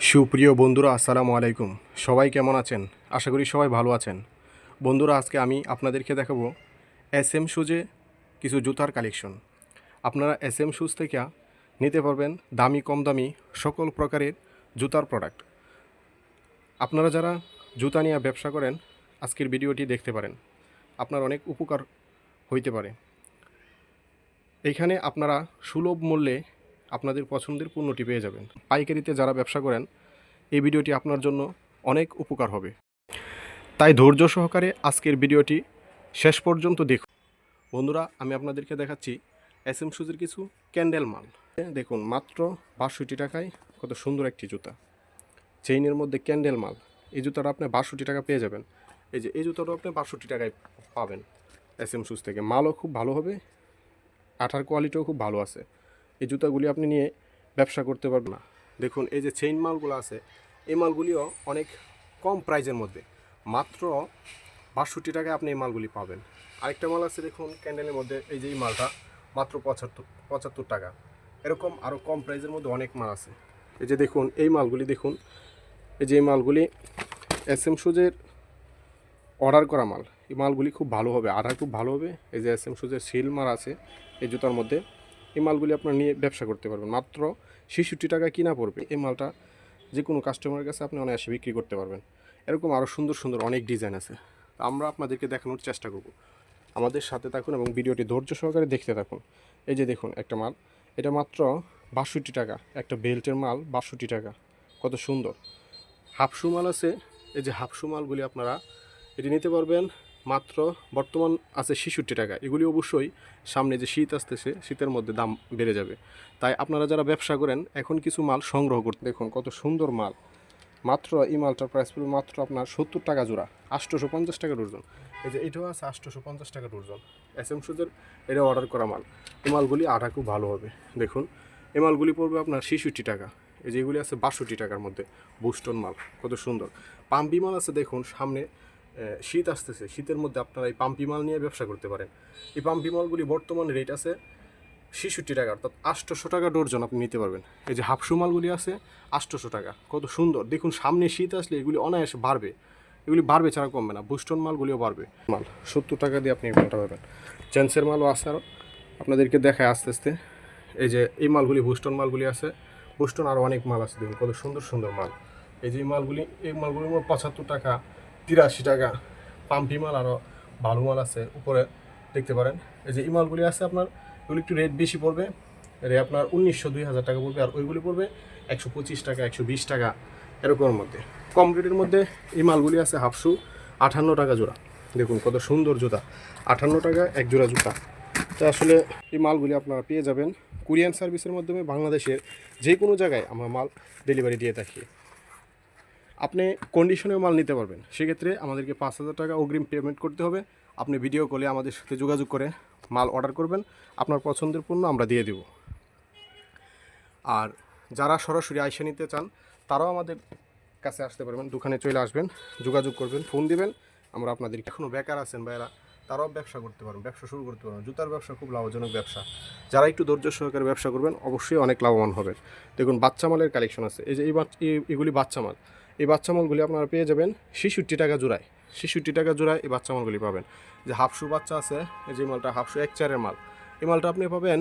সুপ্রিয় বন্ধুরা, আসসালামু আলাইকুম। সবাই কেমন আছেন? আশা করি সবাই ভালো আছেন। বন্ধুরা, আজকে আমি আপনাদেরকে দেখাবো এস এম শুজে কিছু জুতার কালেকশন। আপনারা এস এম শুজ থেকে নিতে পারবেন দামি, কম দামি সকল প্রকারের জুতার প্রোডাক্ট। আপনারা যারা জুতা নিয়ে ব্যবসা করেন, আজকের ভিডিওটি দেখতে পারেন। আপনার অনেক উপকার হইতে পারে। এইখানে আপনারা সুলভ মূল্যে আপনাদের পছন্দের পণ্যটি পেয়ে যাবেন। পাইকারিতে যারা ব্যবসা করেন, এই ভিডিওটি আপনার জন্য অনেক উপকার হবে। তাই ধৈর্য সহকারে আজকের ভিডিওটি শেষ পর্যন্ত দেখুন। বন্ধুরা, আমি আপনাদেরকে দেখাচ্ছি এস এম সুজের কিছু ক্যান্ডেল মাল। দেখুন, মাত্র বাষট্টি টাকায় কত সুন্দর একটি জুতা। চেইনের মধ্যে ক্যান্ডেল মাল। এই জুতাটা আপনি বাষট্টি টাকা পেয়ে যাবেন। এই যে, এই জুতাটা আপনি বাষট্টি টাকায় পাবেন এস এম সুজ থেকে। মালও খুব ভালো হবে, আঠার কোয়ালিটিও খুব ভালো আছে। এই জুতাগুলি আপনি নিয়ে ব্যবসা করতে পারবেন না। দেখুন, এই যে চেইন মালগুলো আছে, এই মালগুলিও অনেক কম প্রাইজের মধ্যে। মাত্র বাষট্টি টাকায় আপনি এই মালগুলি পাবেন। আরেকটা মাল আছে, দেখুন ক্যান্ডেলের মধ্যে, এই যে এই মালটা, মাত্র পঁচাত্তর পঁচাত্তর টাকা। এরকম আরও কম প্রাইজের মধ্যে অনেক মাল আছে। এই যে দেখুন, এই মালগুলি, দেখুন, এই যে এই মালগুলি এস এম সুজের অর্ডার করা মাল। এই মালগুলি খুব ভালো হবে আঠার খুব ভালো হবে। এই যে এস এম সুজের সিল মার আছে, এই জুতার মধ্যে। এই মালগুলি আপনার নিয়ে ব্যবসা করতে পারবেন। মাত্র ছেষট্টি টাকা কিনা পড়বে। এই মালটা যে কোনো কাস্টমারের কাছে আপনি অনায়াসে বিক্রি করতে পারবেন। এরকম আরও সুন্দর সুন্দর অনেক ডিজাইন আছে। আমরা আপনাদেরকে দেখানোর চেষ্টা করব। আমাদের সাথে থাকুন এবং ভিডিওটি ধৈর্য সহকারে দেখতে থাকুন। এই যে দেখুন একটা মাল। এটা মাত্র বাষট্টি টাকা। একটা বেল্টের মাল বাষট্টি টাকা। কত সুন্দর। হাফশু মাল আছে। এই যে হাফশু মালগুলি আপনারা এটি নিতে পারবেন। মাত্র বর্তমান আছে ছেষট্টি টাকা। এগুলি অবশ্যই সামনে যে শীত আসতেছে, শীতের মধ্যে দাম বেড়ে যাবে। তাই আপনারা যারা ব্যবসা করেন, এখন কিছু মাল সংগ্রহ করতে দেখুন কত সুন্দর মাল। মাত্র এই মালটার প্রাইস পড়বে মাত্র আপনার সত্তর টাকা জোড়া, আটশোশো পঞ্চাশ টাকা ডর্জন এই যে এটাও আছে আটশোশো পঞ্চাশ টাকা ডর্জন এস এম সুদের এটা অর্ডার করা মাল। এই মালগুলি আটা খুব ভালো হবে। দেখুন, এই মালগুলি পড়বে আপনার ছেষট্টি টাকা। এই যে এগুলি আছে বাষট্টি টাকার মধ্যে। বুস্টন মাল, কত সুন্দর। পাম্পি মাল আছে, দেখুন, সামনে শীত আসতেছে, শীতের মধ্যে আপনারা এই পাম্পি মাল নিয়ে ব্যবসা করতে পারেন। এই পাম্পি মালগুলি বর্তমান রেট আছে ছেষট্টি টাকা, অর্থাৎ আটশোশো টাকা ডর্জন আপনি নিতে পারবেন। এই যে হাফশু মালগুলি আছে, আটশোশো টাকা, কত সুন্দর। দেখুন, সামনে শীত আসলে এগুলি অনায়াসে বাড়বে। এগুলি বাড়বে ছাড়া কমবে না বুস্টন মালগুলিও বাড়বে। মাল, সত্তর টাকা দিয়ে আপনি মালটা পাবেন। জেন্সের মালও আছে আরও। আপনাদেরকে দেখায় আস্তে আস্তে। এই যে এই মালগুলি বুস্টন মালগুলি আছে। বুস্টন আরও অনেক মাল আছে, দেখুন, কত সুন্দর সুন্দর মাল। এই যে মালগুলি, এই মালগুলির পঁচাত্তর টাকা। তিরাশি টাকা। পাম্পি মাল আরও ভালো মাল আছে, উপরে দেখতে পারেন। এই যে এই মালগুলি আছে আপনার, এগুলি একটু রেট বেশি পড়বে। রে আপনার উনিশশো দুই হাজার টাকা পড়বে, আর ওইগুলি পড়বে একশো পঁচিশ টাকা, একশো বিশ টাকা, এরকমের মধ্যে। কম রেটের মধ্যে এই মালগুলি আছে হাফশু আঠান্ন টাকা জোড়া। দেখুন কত সুন্দর জুতা, আঠান্ন টাকা এক জোড়া জুতা। তো আসলে এই মালগুলি আপনারা পেয়ে যাবেন। কুরিয়ান সার্ভিসের মাধ্যমে বাংলাদেশের যে কোনো জায়গায় আমরা মাল ডেলিভারি দিয়ে থাকি। আপনি কন্ডিশনের মাল নিতে পারবেন। সেক্ষেত্রে আমাদেরকে পাঁচ হাজার টাকা অগ্রিম পেমেন্ট করতে হবে। আপনি ভিডিও কলে আমাদের সাথে যোগাযোগ করে মাল অর্ডার করবেন। আপনার পছন্দের পণ্য আমরা দিয়ে দেব। আর যারা সরাসরি আইসা নিতে চান, তারাও আমাদের কাছে আসতে পারবেন। দোকানে চলে আসবেন, যোগাযোগ করবেন ফোন দিবেন। আমরা আপনাদের এখনও বেকার আছেন ভাইয়েরা, তারাও ব্যবসা করতে পারবেন, ব্যবসা শুরু করতে পারবেন। জুতার ব্যবসা খুব লাভজনক ব্যবসা। যারা একটু ধৈর্য সহকারে ব্যবসা করবেন, অবশ্যই অনেক লাভবান হবেন। দেখুন, বাচ্চা মালের কালেকশন আছে। এই যে এই- এগুলি বাচ্চা মাল। এই বাচ্চা মালগুলি আপনারা পেয়ে যাবেন ছেষট্টি টাকা জোড়ায়। ছেষট্টি টাকা জোড়ায় এই বাচ্চা মালগুলি পাবেন। যে হাফশু বাচ্চা আছে যে মালটা হাফশু এক চারের মাল, এই মালটা আপনি পাবেন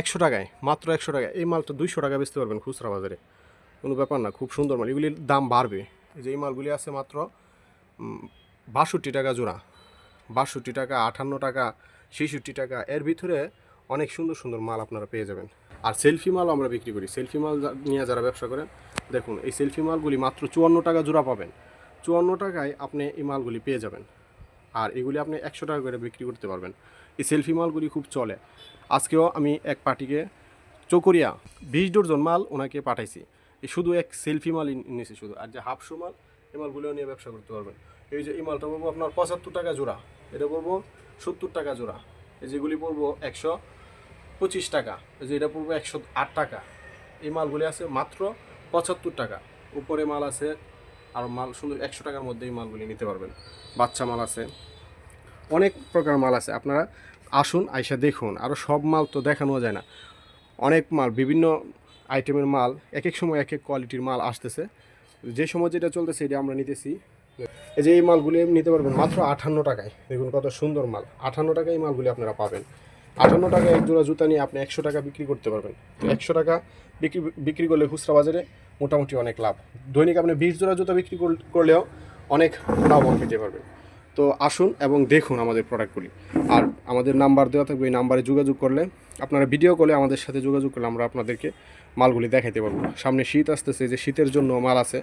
একশো টাকায়, মাত্র একশো টাকায়। এই মালটা দুইশো টাকা বেচতে পারবেন খুচরা বাজারে। কোনো ব্যাপার না, খুব সুন্দর মাল। এগুলির দাম বাড়বে। যে এই মালগুলি আছে মাত্র বাষট্টি টাকা জোড়া। বাষট্টি টাকা আটান্ন টাকা, ছেষট্টি টাকা। এর ভিতরে অনেক সুন্দর সুন্দর মাল আপনারা পেয়ে যাবেন। আর সেলফি মালও আমরা বিক্রি করি। সেলফি মাল নিয়ে যারা ব্যবসা করেন দেখুন, এই সেলফি মালগুলি মাত্র চুয়ান্ন টাকা জোড়া পাবেন। চুয়ান্ন টাকায় আপনি এই মালগুলি পেয়ে যাবেন। আর এগুলি আপনি একশো টাকা করে বিক্রি করতে পারবেন। এই সেলফি মালগুলি খুব চলে। আজকেও আমি এক পার্টিকে, চকরিয়া, বিশ ডজন মাল ওনাকে পাঠাইছি। এই শুধু এক সেলফি মাল নিয়েছি শুধু। আর যে হাফশো মাল, এই মালগুলিও নিয়ে ব্যবসা করতে পারবেন। এই যে এই মালটা পড়ব আপনার পঁচাত্তর টাকা জোড়া। এটা পড়ব সত্তর টাকা জোড়া। এই যেগুলি পড়ব একশো পঁচিশ টাকা। এই যে এটা পড়ব একশো আট টাকা। এই মালগুলি আছে মাত্র পঁচাত্তর টাকা। উপরে মাল আছে, আর মাল সুন্দর একশো টাকার মধ্যেই মালগুলি নিতে পারবেন। বাচ্চা মাল আছে, অনেক প্রকার মাল আছে। আপনারা আসুন, আইসা দেখুন। আরও সব মাল তো দেখানো যায় না। অনেক মাল, বিভিন্ন আইটেমের মাল এক এক সময় এক এক কোয়ালিটির মাল আসতেছে। যে সময় যেটা চলতেছে, এটা আমরা নিতেছি। এই যে এই মালগুলি নিতে পারবেন মাত্র আটান্ন টাকায়। দেখুন কত সুন্দর মাল। আটান্ন টাকায় এই মালগুলি আপনারা পাবেন। আটান্ন টাকা এক জোড়া জুতা নিয়ে আপনি একশো টাকা বিক্রি করতে পারবেন। তো একশো টাকা বিক্রি বিক্রি করলে খুচরা বাজারে মোটামুটি অনেক লাভ। দৈনিক আপনি বিশ জোড়া জুতা বিক্রি করলেও অনেক লাভবান পেতে পারবেন। তো আসুন এবং দেখুন আমাদের প্রোডাক্টগুলি আর আমাদের নাম্বার দেওয়া থাকবে এই নাম্বারে যোগাযোগ করলে আপনারা ভিডিও কলে আমাদের সাথে যোগাযোগ করলে আমরা আপনাদেরকে মালগুলি দেখাইতে পারব। সামনে শীত আসতেছে যে শীতের জন্য মাল আছে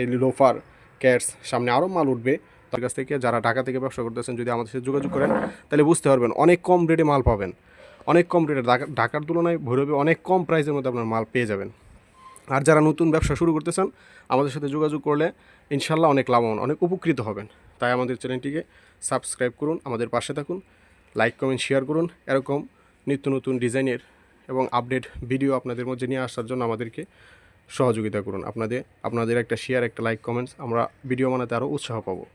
এই লোফার ক্যাটস সামনে আরও মাল উঠবে। তার কাছ থেকে যারা ঢাকা থেকে ব্যবসা করতেছেন, যদি আমাদের সাথে যোগাযোগ করেন, তাহলে বুঝতে পারবেন অনেক কম রেটে মাল পাবেন। অনেক কম রেটে ঢাকা- ঢাকার তুলনায় ভৈরবে অনেক কম প্রাইসের মধ্যে আপনার মাল পেয়ে যাবেন। আর যারা নতুন ব্যবসা শুরু করতেছেন, আমাদের সাথে যোগাযোগ করলে ইনশাল্লাহ অনেক লাভবান, অনেক উপকৃত হবেন। তাই আমাদের চ্যানেলটিকে সাবস্ক্রাইব করুন, আমাদের পাশে থাকুন লাইক কমেন্ট শেয়ার করুন। এরকম নিত্য নতুন ডিজাইনের এবং আপডেট ভিডিও আপনাদের মধ্যে নিয়ে আসার জন্য আমাদেরকে সহযোগিতা করুন। আপনাদের আপনাদের একটা শেয়ার একটা লাইক কমেন্টস আমরা ভিডিও বানাতে আরও উৎসাহ পাবো।